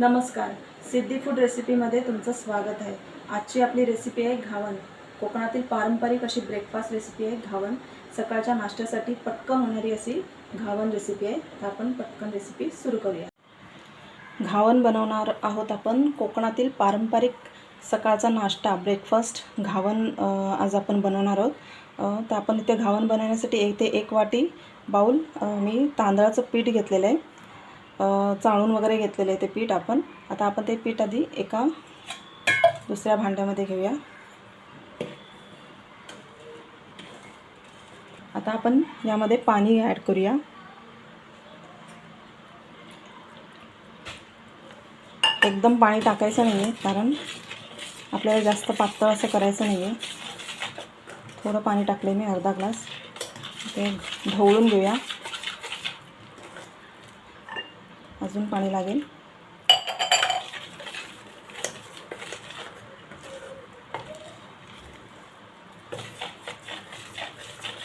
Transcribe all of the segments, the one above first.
नमस्कार. सिद्धी फूड रेसिपीमध्ये तुमचं स्वागत आहे. आजची आपली रेसिपी आहे घावन. कोकणातील पारंपरिक अशी ब्रेकफास्ट रेसिपी आहे घावन. सकाळच्या नाश्त्यासाठी पटकन होणारी अशी घावन रेसिपी आहे. तर आपण पटकन रेसिपी सुरू करूया. घावन बनवणार आहोत आपण. कोकणातील पारंपरिक सकाळचा नाश्ता ब्रेकफास्ट घावन आज आपण बनवणार आहोत. तर आपण इथे घावन बनवण्यासाठी एक ते एक वाटी बाऊल मी तांदळाचं पीठ घेतलेलं आहे. चाळून वगैरे घेतलेलं आहे ते पीठ आपण. आता आपण ते पीठ आधी एका दुसऱ्या भांड्यामध्ये घेऊया. आता आपण यामध्ये पाणी ॲड करूया. एकदम पाणी टाकायचं नाही आहे कारण आपल्याला जास्त पातळ असं करायचं नाही आहे थोडं पाणी टाकले मी अर्धा ग्लास. ते ढवळून घेऊया. अजून पाणी लागेल.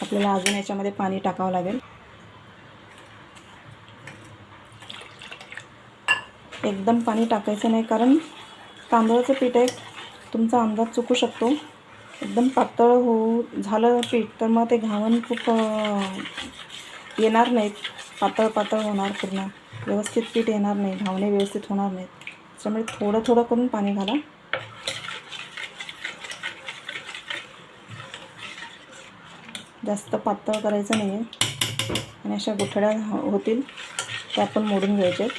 आपल्याला अजून याच्यामध्ये पाणी टाकावं लागेल. एकदम पाणी टाकायचं नाही कारण तांदळाचं पीठ आहे. तुमचा अंदाज चुकू शकतो. एकदम पातळ होऊ झालं पीठ तर मग ते घावन खूप येणार नाहीत. पातळ पातळ होणार पूर्ण. व्यवस्थित पीठ येणार नाही घावणे व्यवस्थित होणार नाहीत. त्याच्यामुळे थोडं थोडं करून पाणी घाला. जास्त पातळ करायचं नाही आहे आणि अशा गुठळ्या होतील त्या आपण मोडून घ्यायचे. आहेत.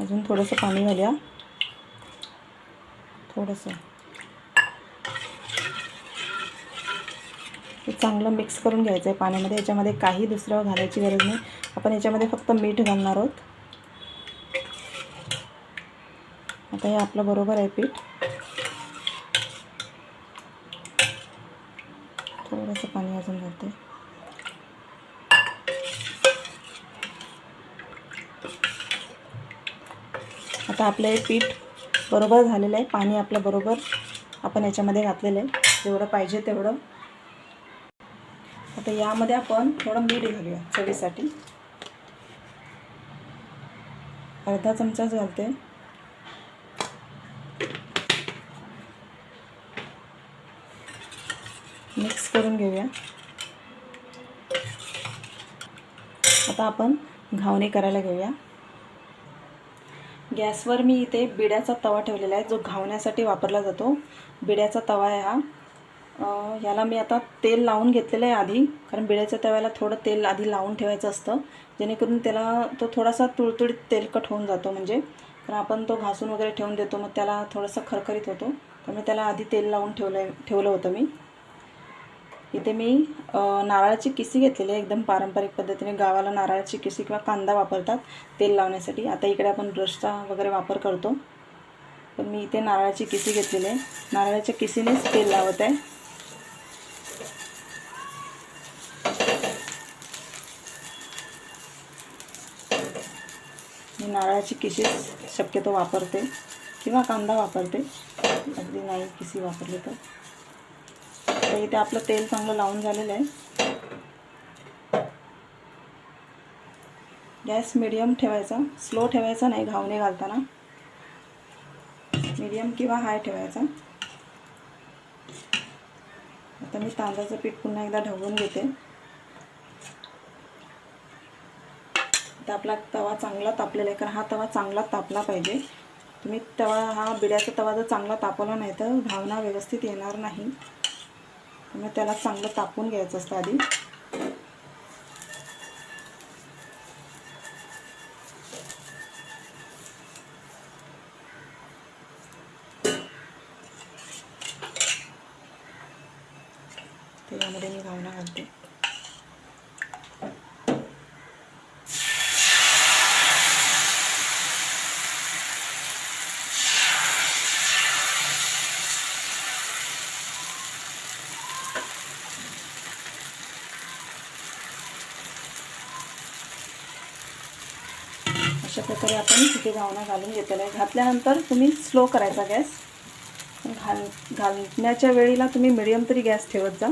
अजून थोडंसं पाणी घालूया. थोडंसं. हे चांगलं मिक्स करून घ्यायचं आहे पाण्यामध्ये. याच्यामध्ये काही दुसरं घालायची गरज नाही. आपण याच्यामध्ये फक्त मीठ घालणार आहोत. आता हे आपलं बरोबर आहे पीठ. थोडंसं पाणी अजून घालते. आता आपलं हे पीठ बरोबर झालेलं आहे. पाणी आपलं बरोबर आपण याच्यामध्ये घातलेलं आहे. जेवढं पाहिजे तेवढं. आता यामध्ये आपण थोडं मीठ घालूया चवीसाठी. अर्धा चमचाच घालते. मिक्स करून घेऊया. आता आपण घावणे करायला घेऊया. गॅसवर मी इथे बिड्याचा तवा ठेवलेला आहे जो घावण्यासाठी वापरला जातो. बिड्याचा तवा आहे हा ह्याला याला मी आता तेल लावून घेतलेलं आहे आधी कारण बिड्याच्या तव्याला थोडं तेल आधी लावून ठेवायचं असतं. जेणेकरून त्याला तो थोडासा तुळतुळीत तेलकट होऊन जातो म्हणजे. कारण आपण तो घासून वगैरे ठेवून देतो मग त्याला थोडंसं खरखरीत होतो. त्यामुळे त्याला आधी तेल लावून ठेवलं ठेवलं होतं मी. इथे मी नारळाची किसी घेतलेली आहे एकदम पारंपरिक पद्धतीने. गावाला नारळाची किसी किंवा कांदा वापरतात तेल लावण्यासाठी. आता इकडे आपण ब्रशचा वगैरे वापर करतो. पण मी इथे नारळाची किसी घेतलेली आहे. नारळाच्या किसीनेच तेल लावत आहे. नारळाची किशीस शक्यतो वापरते किंवा कांदा वापरते. अगदी नाही किसी वापरली तर. तर इथे आपलं तेल चांगलं लावून झालेलं आहे. गॅस मिडियम ठेवायचा. स्लो ठेवायचा नाही घावणे घालताना. मिडियम किंवा हाय ठेवायचा. आता मी तांदळाचं पीठ पुन्हा एकदा ढवळून घेते. आता आपला तवा चांगला तापलेला आहे. कारण हा तवा चांगला तापला पाहिजे. तुम्ही तवा हा बिड्याचा तवा जर चांगला तापवला नाही तर भावना व्यवस्थित येणार नाही. त्यामुळे त्याला चांगलं तापून घ्यायचं असतं आधी त्याच्यामध्ये मी घावना घालते अशा प्रकारे आपण तिथे घावना घालून घेतलेला आहे. घातल्यानंतर तुम्ही स्लो करायचा गॅस. घाल घालण्याच्या वेळेला तुम्ही मिडियम तरी गॅस ठेवत जा.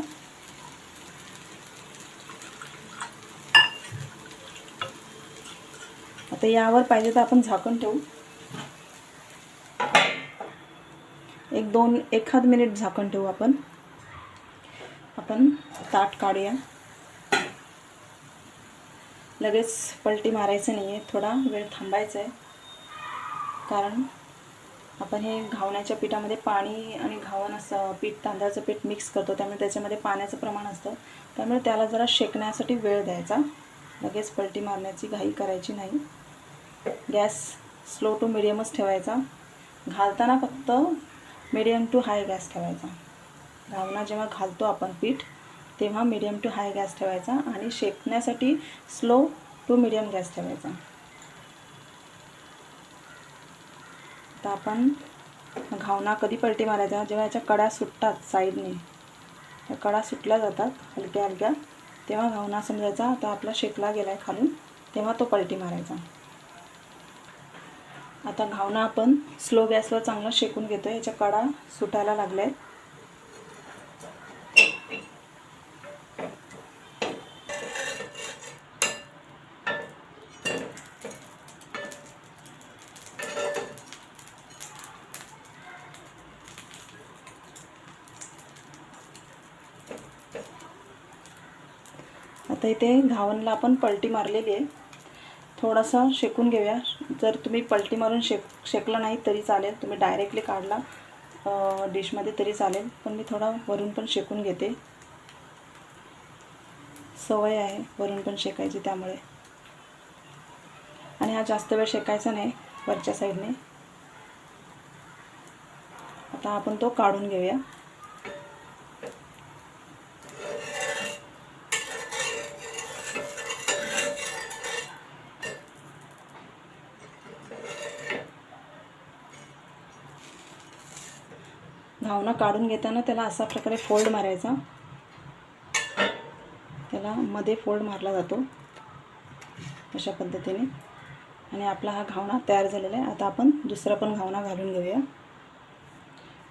आता यावर पाहिजे तर आपण झाकण ठेवू. एक दोन एखाद मिनिट झाकण ठेवू आपण. आपण ताट काढूया. लगेच पलटी मारायचं नाही आहे थोडा वेळ थांबायचा आहे कारण आपण हे घावण्याच्या पिठामध्ये पाणी आणि घावन असं पीठ तांदळाचं पीठ मिक्स करतो त्यामुळे त्याच्यामध्ये पाण्याचं प्रमाण असतं. त्यामुळे त्याला जरा शेकण्यासाठी वेळ द्यायचा. लगेच पलटी मारण्याची घाई करायची नाही. गॅस स्लो टू मिडियमच ठेवायचा. घालताना फक्त मिडियम टू हाय गॅस ठेवायचा. घावना जेव्हा घालतो आपण पीठ तेव्हा मिडियम टू हाय गॅस ठेवायचा आणि शेकण्यासाठी स्लो टू मिडियम गॅस ठेवायचा. आता आपण घावना कधी पलटी मारायचा? जेव्हा याच्या कडा सुटतात साईडने त्या कडा सुटल्या जातात हलक्या हलक्या. तेव्हा घावना समजायचा आता आपला शेकला गेला आहे खालून तेव्हा तो पलटी मारायचा. आता घावना आपण स्लो गॅसवर चांगला शेकून घेतो याच्या कडा सुटायला लागल्या आहेत आता इथे घावनला आपण पलटी मारलेली आहे. थोडासा शेकून घेऊया. जर तुम्ही पलटी मारून शेक शेकलं नाही तरी चालेल. तुम्ही डायरेक्टली काढला डिशमध्ये तरी चालेल. पण मी थोडा वरून पण शेकून घेते. सवय आहे वरून पण शेकायची त्यामुळे. आणि हा जास्त वेळ शेकायचा नाही वरच्या साईडने आता आपण तो काढून घेऊया. पाहुणा काढून घेताना त्याला असा प्रकारे फोल्ड मारायचा. त्याला मध्ये फोल्ड मारला जातो. अशा पद्धतीने. आणि आपला हा घावना तयार झालेला आहे. आता आपण दुसरा पण घावना घालून घेऊया.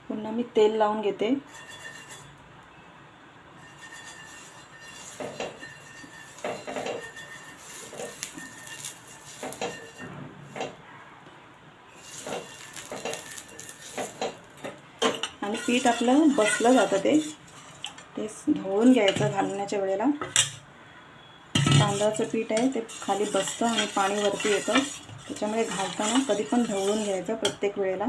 पुन्हा मी तेल लावून घेते. पीठ आपलं बसलं जातं ते. ते धुवून घ्यायचं घालण्याच्या वेळेला. तांदळाचं पीठ आहे ते खाली बसतं आणि पाणी वरती येतं. त्याच्यामुळे घालताना कधी पण ढवळून घ्यायचं प्रत्येक वेळेला.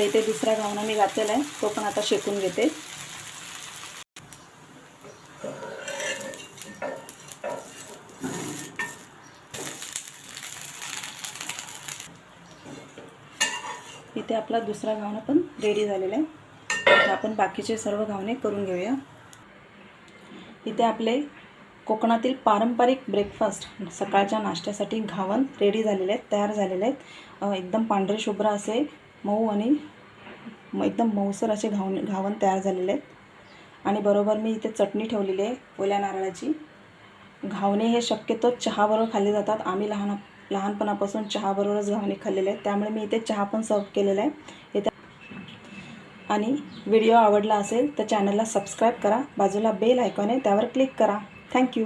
आता इथे दुसरा घावना मी घातलेला आहे. तो पण आता शेकून घेते. इथे आपला दुसरा घावना पण रेडी झालेला आहे. आपण बाकीचे सर्व घावणे करून घेऊया. इथे आपले कोकणातील पारंपरिक ब्रेकफास्ट सकाळच्या नाश्त्यासाठी घावन रेडी झालेले आहेत तयार झालेले आहेत. एकदम पांढरे शुभ्र असे मऊ आणि एकदम मऊसर असे घावन घावन तयार झालेले आहेत. आणि बरोबर मी इथे चटणी ठेवलेली आहे ओल्या नारळाची. घावणे हे शक्यतो चहाबरोबर खाल्ले जातात. आम्ही लहान लहानपणापासून चहाबरोबरच घावणे खाल्लेले आहेत. त्यामुळे मी इथे चहा पण सर्व केलेला आहे. इथे आणि व्हिडिओ आवडला असेल तर चॅनलला सबस्क्राईब करा. बाजूला बेल आयकॉन आहे त्यावर क्लिक करा. थँक्यू